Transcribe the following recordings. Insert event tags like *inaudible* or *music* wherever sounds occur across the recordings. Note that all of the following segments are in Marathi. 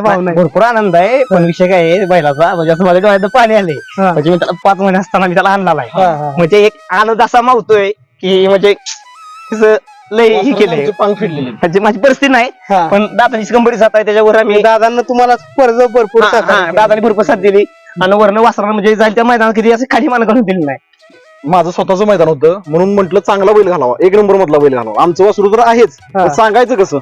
भरपूर आनंद आहे पण विषय काय आहे बैलाचा म्हणजे असं माझ्या डोळ्यात पाणी आले हा. म्हणजे मी त्याला पाच महिने असताना मी त्याला आणला आहे हा, हा. म्हणजे एक आनंद असा मावतोय की म्हणजे लय हे केलंय. पांग फिरलेले. म्हणजे माझी परिस्थिती नाही हा. पण दादाची कंबरी जात आहे त्याच्यावर आम्ही दादांना तुम्हाला स्पर्ध भरपूर हा, हा. दादाने भरपूर साथ दिली. आणि वर्ण वासरा म्हणजे जाईल त्या मैदानात कधी असं खाली मान करून दिली नाही. माझं स्वतःचं मैदान होतं म्हणून म्हटलं चांगला बैल घालावा. एक नंबर मधला बैल घालावा. आमचं वासरू तर आहेच. हा. पण सांगायचं कसं?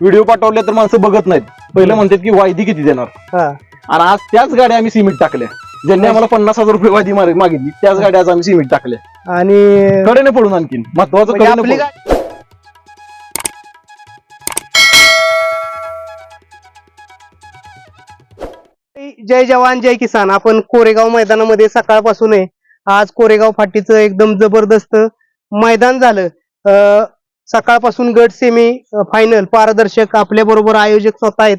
व्हिडिओ पाठवले तर माणसं बघत नाहीत. पहिलं म्हणतात की वायदी किती देणार? हा. आणि आज त्याच गाड्या आम्ही सिमेंट टाकल्या. ज्यांनी आम्हाला पन्नास हजार रुपये वायदी मार- मागितली त्याच गाड्या आज आम्ही सिमेंट टाकल्या. आणि कडेने पडून आणखीन. महत्वाचं म्हणजे कडेने आपली पडून. गाडी- जय जवान जय किसान. आपण कोरेगाव मैदानामध्ये सकाळपासून आहे. आज कोरेगाव फाटीचं एकदम जबरदस्त मैदान झालं. अं, सकाळपासून गट सेमी फायनल पारदर्शक आपल्या बरोबर आयोजक स्वतः आहेत.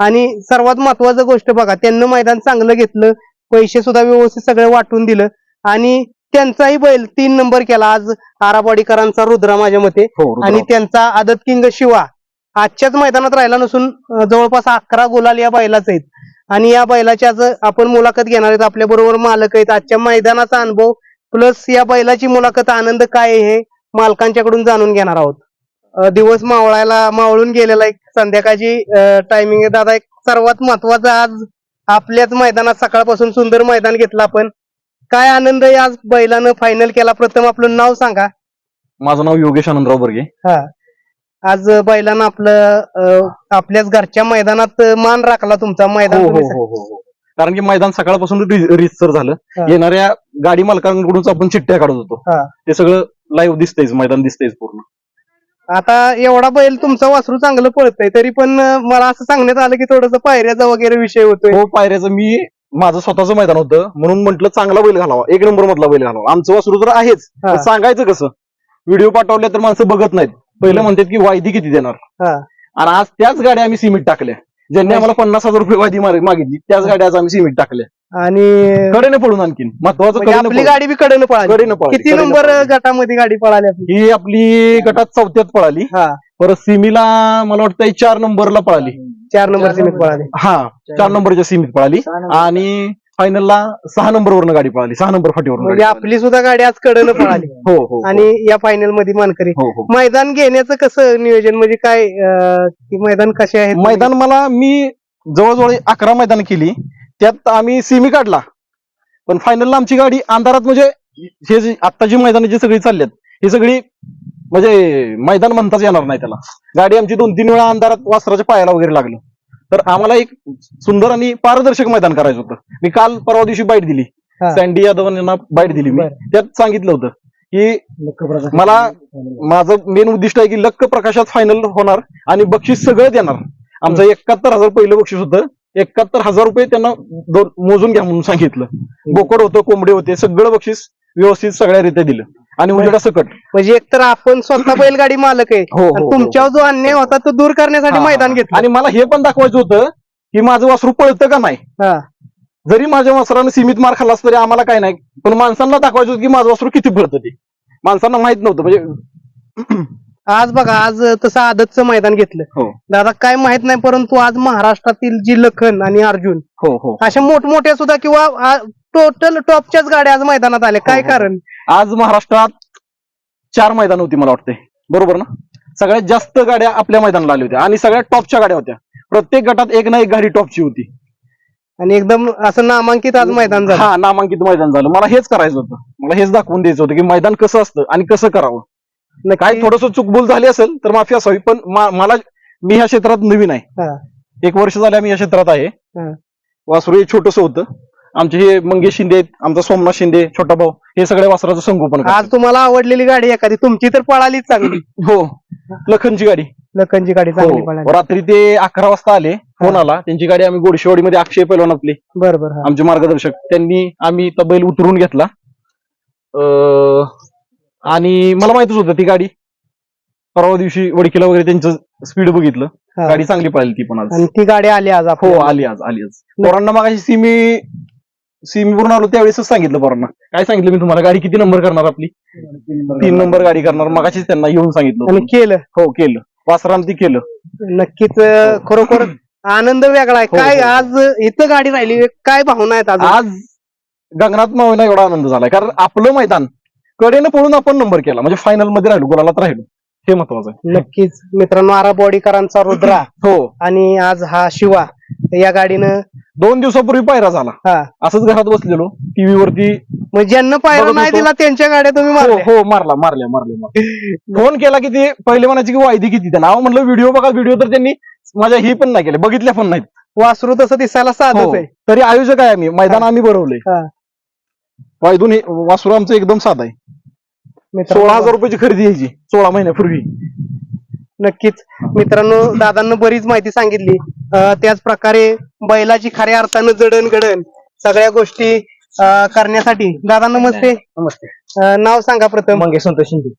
आणि सर्वात महत्वाचं गोष्ट बघा त्यांनी मैदान चांगलं घेतलं पैसे सुद्धा व्यवस्थित सगळं वाटून दिलं. आणि त्यांचाही बैल तीन नंबर केला आज आराबाडीकरांचा रुद्रा माझ्या मते. हो. आणि त्यांचा आदत किंग शिवा. आजच्याच मैदानात राहिला नसून जवळपास अकरा गुलाल या बैलाच आहेत. आणि या बैलाची आज आपण मुलाखत घेणार आहेत. आपल्या बरोबर मालक आहेत. आजच्या मैदानाचा अनुभव प्लस या बैलाची मुलाखत आनंद काय आहे हे मालकांच्याकडून जाणून घेणार आहोत. दिवस मावळायला मावळून गेलेला एक संध्याकाळची टायमिंग आहे. दादा एक सर्वात महत्वाचं आज आपल्याच मैदानात सकाळपासून सुंदर मैदान घेतलं आपण. काय आनंद आहे आज बैलानं फायनल केला? प्रथम आपलं नाव सांगा. माझं नाव योगेश आनंदराव बर्गे. हा. आज बैलानं आपलं आपल्याच घरच्या मैदानात मान राखला तुमचा हो मैदान हो तुम्ही. हो हो हो. कारण की मैदान सकाळपासून रितसर झालं. हा. येणाऱ्या गाडी मालकांकडून आपण चिठ्ठ्या काढत होतो. हा. ते सगळं लाईव्ह दिसतंयच मैदान दिसतंयच पूर्ण. आता एवढा बैल तुमचं वासरू चांगलं पळतंय तरी पण मला असं सांगण्यात आलं की थोडस पायऱ्याचा वगैरे विषय होतोय. हो पायऱ्याचं. मी माझं स्वतःचं मैदान होतं म्हणून म्हटलं चांगला बैल घालावा. एक नंबर मधला बैल घालावा. आमचं वासरू तर आहेच. हा. सांगायचं कसं व्हिडिओ पाठवले तर माणसं बघत नाहीत. पहिलं म्हणतात की वायदी किती देणार? हा. आणि आज त्याच गाड्या आम्ही सिमेंट टाकल्या. ज्यांनी आम्हाला पन्नास हजार रुपये वायदी मार- मागितली त्याच गाड्या आज आम्ही सिमेंट टाकल्या. आणि कडेने पडून आणखीन. महत्वाचं म्हणजे कडेने आपली. गाडी बी कडेनं पळाली. कडेनं पळाली, किती कडेनं नंबर पळाली. गटामध्ये गाडी पळाली आपली? ही आपली गटात चौथ्यात पळाली. हा. परत सिमीला मला वाटतं चार नंबरला पळाली. चार नंबर सीमित पळाली. हा चार नंबरच्या सीमित पळाली. आणि फायनलला सहा नंबर वरनं गाडी पळाली. सहा नंबर फाटीवरून म्हणजे आपली सुद्धा गाडी आज कडनं पळाली. हो हो आणि या फायनलमध्ये मानकरी हो हो. मैदान घेण्याचं कसं नियोजन? म्हणजे काय अं, की मैदान कसे आहेत? मैदान मला मी जवळजवळ अकरा मैदान केली. त्यात आम्ही सिमी काढला. पण फायनलला आमची गाडी अंधारात म्हणजे हे जे आता जी मैदान जी सगळी चालल्यात ही सगळी म्हणजे मैदान म्हणताच येणार नाही त्याला. गाडी आमची दोन तीन वेळा अंधारात वासराच्या पायाला वगैरे लागलं. तर आम्हाला एक सुंदर आणि पारदर्शक मैदान करायचं होतं. मी काल परवा दिवशी बाईट दिली. सँडी यादव यांना बाईट दिली मी. त्यात सांगितलं होतं की मला माझं मेन उद्दिष्ट आहे की लक्क प्रकाशात फायनल होणार आणि बक्षीस सगळं देणार. आमचं एकाहत्तर हजार पहिलं बक्षीस होतं. एकाहत्तर हजार रुपये त्यांना दोन- मोजून घ्या म्हणून सांगितलं. बोकड होतं कोंबडे होते सगळं बक्षीस व्यवस्थित सगळ्या रीत्या दिलं. आणि उजेडा सकट म्हणजे एकतर आपण स्वतः बैलगाडी मालक आहे हो, हो, आणि हो. तुमच्यावर जो अन्याय होता तो दूर करण्यासाठी हा, मैदान. घेतलं. आणि मला हे पण दाखवायचं होतं की माझं वासरू पळतं का नाही? हा. जरी माझ्या वासरानं सीमित मार खाल्ला असला तरी आम्हाला काय नाही. पण माणसांना दाखवायचं होतं की माझं वासरू किती पळतं ते. माणसांना माहीत नव्हतं. म्हणजे आज बघा आज तसं आदतचं मैदान घेतलं. हो. दादा काय माहीत नाही परंतु आज महाराष्ट्रातील जी लखन आणि अर्जुन हो हो. अशा मोठमोठ्या सुद्धा किंवा टोटल टॉपच्याच गाड्या आज मैदानात आल्या. काय हो. कारण? आज महाराष्ट्रात चार मैदान होती मला वाटते बरोबर ना? सगळ्यात जास्त गाड्या आपल्या मैदानाला आल्या होत्या आणि सगळ्यात टॉपच्या गाड्या होत्या. प्रत्येक गटात एक ना एक गाडी टॉपची होती. आणि एकदम असं नामांकित आज मैदान झालं. हा नामांकित मैदान झालं. मला हेच करायचं होतं. मला हेच दाखवून द्यायचं होतं की मैदान कसं असतं आणि कसं करावं. नक्की. काय थोडस चुकबुल झाली असेल तर माफी असावी पण मा- मला मी ह्या क्षेत्रात नवीन आहे हा. एक वर्ष झाल्या मी या क्षेत्रात आहे हा. वासरू हे छोटस होतं आमचे हे मंगेश शिंदे आहेत, आमचा सोमनाथ शिंदे छोटा भाऊ हे सगळे वासराचं संगोपन करतात. आज तुम्हाला आवडलेली गाडी एखादी तुमची तर पळालीच चांगली *clears throat* हो लखनची गाडी लखनची गाडी चांगली हो पळाली रात्री ते अकरा वाजता आले फोन. आला त्यांची गाडी आम्ही गोडशेवाडीमध्ये अक्षय पैलवान आपले बरोबर. आमचे मार्गदर्शक त्यांनी आम्ही तो बैल उतरून घेतला अं, आणि मला माहितच होतं ती गाडी. परवा दिवशी वडकीला वगैरे त्यांचं स्पीड बघितलं. हा. गाडी चांगली पळाली ती पण आज. आणि ती गाडी आली आज हो आपल्याला. आली आज आली आज. पोरांना मागाशी सिमी सिमी पूर्ण आलो त्यावेळेसच सांगितलं पोरांना. काय सांगितलं मी तुम्हाला? गाडी किती नंबर करणार आपली? तीन नंबर गाडी करणार. मगाशीच त्यांना येऊन सांगितलं आणि होतं. केलं. हो केलं. वासरान ती केलं. नक्कीच अं, खरोखर आनंद वेगळा आहे. हो, काय हो. आज इथं गाडी राहिली. काय भावना आहेत आज आज गगनात मावेना एवढा आनंद झालाय. कारण आपलं मैदान कडेनं पळून आपण नंबर केला. म्हणजे फायनलमध्ये राहिलो गोलालाच राहिलो. हे महत्वाचं आहे. नक्कीच. मित्रांनो आरा बॉडीकरांचा रुद्रा *coughs* हो. आणि आज हा शिवा या गाडीनं दोन दिवसापूर्वी पायरा झाला. हा. असंच घरात बसलेलो टीव्ही वरती ज्यांना बघत नाही होतो. दिला त्यांच्या गाड्या तुम्ही हो मारल्या. हो मारला मारल्या मारल्या मारल्या. *laughs* फोन केला की ते पहिले म्हणायचे की वायदी किती? त्या नाव म्हणलं व्हिडिओ बघा व्हिडिओ तर त्यांनी माझ्या ही पण नाही केले बघितल्या पण नाहीत. वासरू तसं दिसायला साधच हो. आहे. तरी आयोजक आहे आम्ही. मैदान आम्ही भरवलंय. हा. वायदून हे- वासरू आमचं एकदम साधा आहे. सोळा हजार रुपयाची खरेदी यायची सोळा महिन्यापूर्वी. नक्कीच. मित्रांनो दादांना बरीच माहिती सांगितली. त्याच प्रकारे बैलाची खऱ्या अर्थानं जडण घडण सगळ्या गोष्टी करण्यासाठी. दादा नमस्ते. नमस्ते. नाव सांगा प्रथम. मंगेश संतोष शिंदे.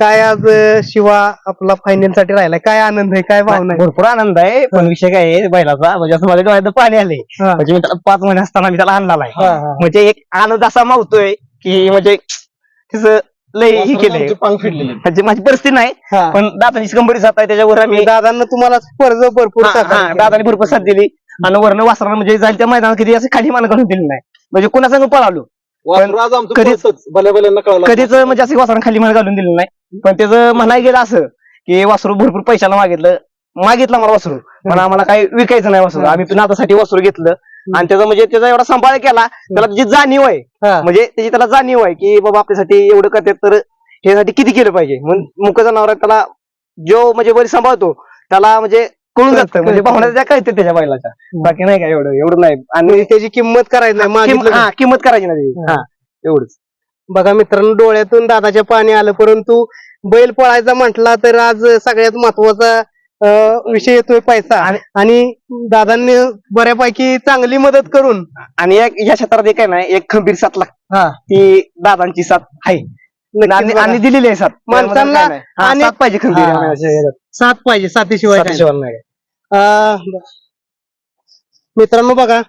काय आज शिवा आपला फायनलसाठी राहिलाय? काय आनंद आहे? काय भावना आहे? भरपूर आनंद आहे पण विषय काय आहे बैलाचा? म्हणजे असं माझ्या डोळ्यात पाणी आले. म्हणजे मी त्याला पाच महिने असताना मी त्याला आणला. म्हणजे एक आनंद असा मावतोय की म्हणजे तिचं लय ही पांग फिरलेले म्हणजे माझी परिस्थिती नाही हा. पण दादांची कंबरी जात आहे त्याच्यावर आम्ही दादांना तुम्हाला स्पर्ध भरपूर हा, हा. दादाने भरपूर साथ दिली. आणि वरनं वासरानं म्हणजे जाईल त्या मैदानात कधी असं खाली मान घालून दिली नाही. म्हणजे कुणा संग पळालो वासरू आज आमचं कधीच- पळतंच. भल्या भल्यांना कळलं कधीच म्हणजे असं वासरानं खाली मान घालून दिलं नाही. पण त्याचं म्हणाय गेलं असं की वासरू भरपूर पैशाला मागितलं. मागितलं मला वासरू पण आम्हाला काही विकायचं नाही वासरू. आम्ही नातासाठी वासरू घेतलं. आणि त्याचा म्हणजे त्याचा एवढा सांभाळ केला त्याला त्याची जाणीव आहे. म्हणजे त्याची त्याला जाणीव आहे की बाबा आपल्यासाठी एवढं करतात तर ह्यासाठी किती केलं पाहिजे? मुक जनावर त्याला जो म्हणजे बरी सांभाळतो त्याला म्हणजे कळून जातं म्हणजे. भावना त्या कळते त्याच्या बैलाच्या. बाकी नाही का एवढं एवढं नाही. आणि म्हणजे त्याची किंमत करायची नाही किंमत हा, करायची नाही हा. एवढंच. बघा मित्रांनो डोळ्यातून दादाच्या पाणी आलं परंतु बैल पळायचा म्हटला तर आज सगळ्यात महत्त्वाचा विषय येतोय पैसा. आणि- दादांनी बऱ्यापैकी चांगली मदत करून आणि या क्षेत्रात एक आहे ना एक खंबीर साथ लागते. हा. ती दादांची साथ आहे. आणि दिलेली आहे साथ. माणसांना त्यामध्ये काय नाही. हा, आणि- साथ पाहिजे खंबीर. साथ पाहिजे साथीशिवाय नाही. अं, मित्रांनो बघा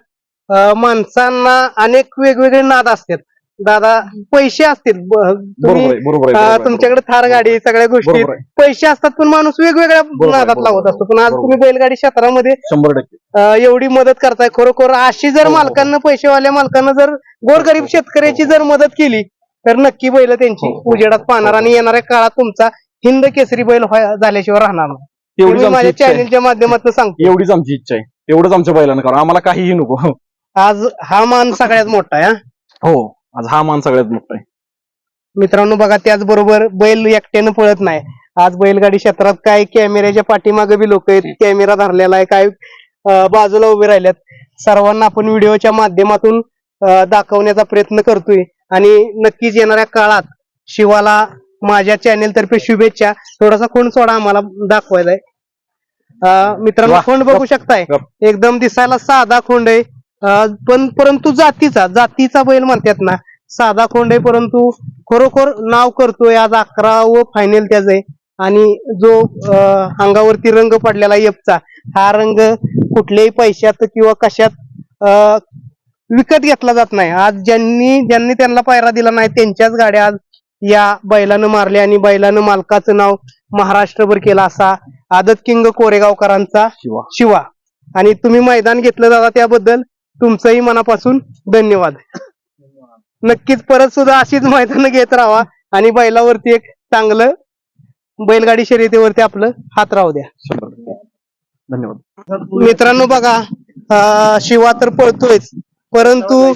अं, माणसांना अनेक वेगवेगळे नाद असतात. दादा पैसे असतील. ब- बरोबर तुम्ही आहे बरोबर आहे, अं, बरोबर आहे तुमच्याकडे थार गाडी सगळ्या गोष्टी. बरोबर आहे. पैसे असतात पण माणूस वेगवेगळ्या आहे, नादात बरोबर लावत आहे. असतो. पण आज बरोबर. तुम्ही बैलगाडी क्षेत्रामध्ये शंभर टक्के. अं, एवढी मदत करताय. खरोखर अशी जर हो, हो. मालकांना पैसेवाल्या मालकांना जर गोरगरीब शेतकऱ्याची जर मदत केली तर नक्की बैल त्यांची हो, हो. उजेडात पाहणार आणि येणाऱ्या काळात तुमचा हिंद केसरी बैल व्हाय- झाल्याशिवाय राहणार नाही. हे एवढीच मी आमची माझ्या इच्छा आहे. चॅनलच्या माध्यमातून सांगतो एवढीच आमची इच्छा आहे. एवढंच आमच्या बैलानं करा. आम्हाला काहीही नको. आज हा मान सगळ्यात मोठा आहे हा. हो. आज हा मान सगळ्यात मोठा आहे. मित्रांनो बघा त्याचबरोबर बैल एकट्यानं पळत नाही. आज बैलगाडी क्षेत्रात काय कॅमेऱ्याच्या पाठीमागे बी लोक आहेत कॅमेरा धरलेला आहे काय अं, बाजूला उभे राहिल्यात. सर्वांना आपण व्हिडिओच्या माध्यमातून अं, दाखवण्याचा प्रयत्न करतोय. आणि नक्कीच येणाऱ्या काळात शिवाला माझ्या चॅनेल तर्फे शुभेच्छा. थोडासा खूण सोडा आम्हाला अं, मित्रांनो खोंड बघू शकताय? गप. एकदम दिसायला साधा खोंड आहे. पण परंतु जातीचा जातीचा बैल म्हणतात ना साधा खोंड आहे परंतु खरोखर नाव करतोय आज अकरा व फायनल त्याच आहे. आणि जो अंगावरती रंग पडलेला येपचा हा रंग कुठल्याही पैशात किंवा कशात अं, विकत घेतला जात नाही. आज ज्यांनी ज्यांनी त्यांना पायरा दिला नाही त्यांच्याच गाड्या आज या बैलानं मारल्या आणि बैलानं मालकाचं नाव महाराष्ट्रभर केला असा आदत किंग कोरेगावकरांचा शिवा. शिवा. आणि तुम्ही मैदान घेतलं दादा त्याबद्दल. तुमचंही मनापासून धन्यवाद. नक्कीच परत सुद्धा अशीच मैदान घेत राहा आणि बैलावरती एक चांगलं बैलगाडी शर्यतीवरती आपलं हात राहू द्या. धन्यवाद. मित्रांनो बघा शिवा तर पळतोयच. परंतु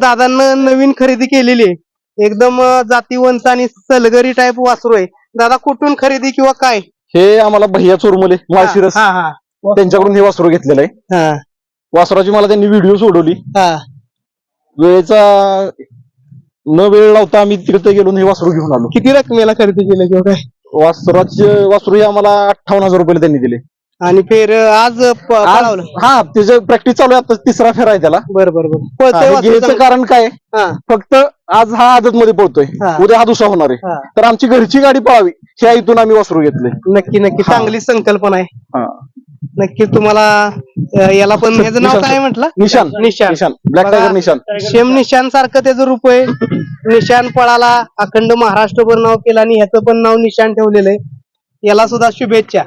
दादांना नवीन खरेदी केलेली आहे. एकदम जातीवंत आणि सलगरी टाईप वासरू आहे. दादा कुठून खरेदी किंवा काय? हे आम्हाला भैया चोरमले त्यांच्याकडून हे वासरू घेतलेलं आहे. वासराची मला त्यांनी व्हिडिओ सोडवली. हा. वेळेचा न वेळ लावता आम्ही तिकडे गेलो आणि हे वासरू घेऊन आलो. किती रकमेला खरेदी केलं किंवा काय? वासराचे वासरू हे आम्हाला अठ्ठावन्न हजार रुपये त्यांनी दिले. आणि फेर आज प- पळावलं हा त्याचं प्रॅक्टिस चालू आहे आता तिसरा फेरा आहे त्याला. बरं बरं बरं. पळतंय हे वासरू घ्यायचं चांगलं. कारण काय? हा, फक्त आज हा आदत मध्ये पळतोय. उद्या हा दुसरा होणार आहे. हा. तर आमची घरची गाडी पळावी ह्या इथून आम्ही वासरू घेतले. नक्की नक्की. हा. चांगली संकल्पना आहे. हा. नक्की तुम्हाला अं, याला पण ह्याचं नाव. काय म्हटलं निशान निशान निशान ब्लॅक बघा. टायगर निशान शेम निशान सारखं त्याचं रूप आहे निशान पळाला अखंड महाराष्ट्रभर नाव केलं आणि ह्याचं पण नाव निशान ठेवलेलं आहे याला सुद्धा शुभेच्छा